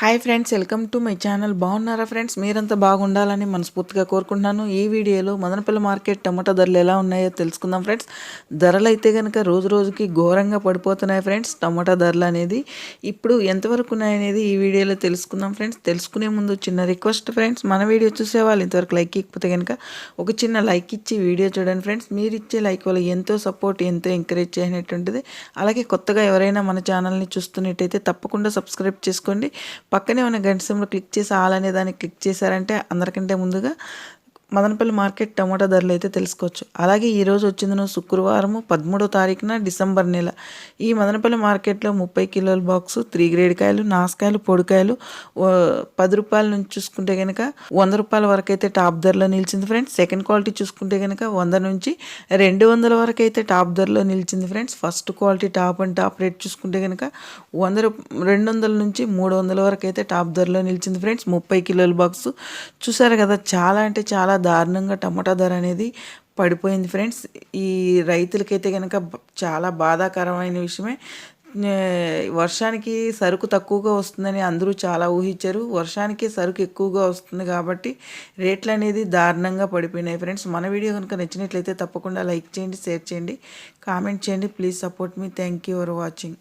Hi friends welcome to my channel. బాగున్నారా friends? మీరంతా బాగుండాలని మనస్ఫూర్తిగా కోరుకుంటున్నాను. ఈ వీడియోలో మదనపల్లి మార్కెట్ టమాటా ధరలు ఎలా ఉన్నాయో తెలుసుకుందాం ఫ్రెండ్స్. ధరలు అయితే కనుక రోజు రోజుకి ఘోరంగా పడిపోతున్నాయి ఫ్రెండ్స్. టమాటా ధరలు అనేది ఇప్పుడు ఎంతవరకు ఉన్నాయనేది ఈ వీడియోలో తెలుసుకుందాం ఫ్రెండ్స్. తెలుసుకునే ముందు చిన్న రిక్వెస్ట్ ఫ్రెండ్స్. మన వీడియో చూసే వాళ్ళు ఇంతవరకు లైక్ ఇకపోతే కనుక ఒక చిన్న లైక్ ఇచ్చి వీడియో చూడండి ఫ్రెండ్స్. మీరు ఇచ్చే లైక్ వల్ల ఎంతో సపోర్ట్ ఎంతో ఎంకరేజ్ చేయనటువంటిది అలాగే కొత్తగా ఎవరైనా మన ఛానల్ని చూస్తున్నట్టయితే తప్పకుండా సబ్స్క్రైబ్ చేసుకోండి. పక్కనే ఉన్న గంట సింబల్ క్లిక్ చేసి ఆల్ అనే దాన్ని క్లిక్ చేశారంటే అందరికంటే ముందుగా మదనపల్లి మార్కెట్ టమాటా ధరలు అయితే తెలుసుకోవచ్చు. అలాగే ఈరోజు వచ్చింది శుక్రవారము పదమూడో తారీఖున డిసెంబర్ నెల. ఈ మదనపల్లి మార్కెట్లో ముప్పై కిలోల బాక్స్ త్రీ గ్రేడ్ కాయలు నాసుకాయలు పొడికాయలు పది రూపాయల నుంచి చూసుకుంటే కనుక వంద రూపాయల వరకు అయితే టాప్ ధరలో నిలిచింది ఫ్రెండ్స్. సెకండ్ క్వాలిటీ చూసుకుంటే కనుక వంద నుంచి రెండు వందల వరకు అయితే టాప్ ధరలో నిలిచింది friends. First quality top and top rate చూసుకుంటే కనుక వంద రెండు వందల నుంచి మూడు వందల వరకు అయితే టాప్ ధరలో నిలిచింది ఫ్రెండ్స్. ముప్పై కిలోల బాక్స్. చూసారు కదా చాలా అంటే చాలా దారుణంగా టమాటా ధర అనేది పడిపోయింది ఫ్రెండ్స్. ఈ రైతులకైతే కనుక చాలా బాధాకరమైన విషయమే. వర్షానికి సరుకు తక్కువగా వస్తుందని అందరూ చాలా ఊహించారు. వర్షానికి సరుకు ఎక్కువగా వస్తుంది కాబట్టి రేట్లు అనేది దారుణంగా పడిపోయినాయి ఫ్రెండ్స్. మన వీడియో కనుక నచ్చినట్లయితే తప్పకుండా లైక్ చేయండి షేర్ చేయండి కామెంట్ చేయండి. Please support me. Thank you for watching.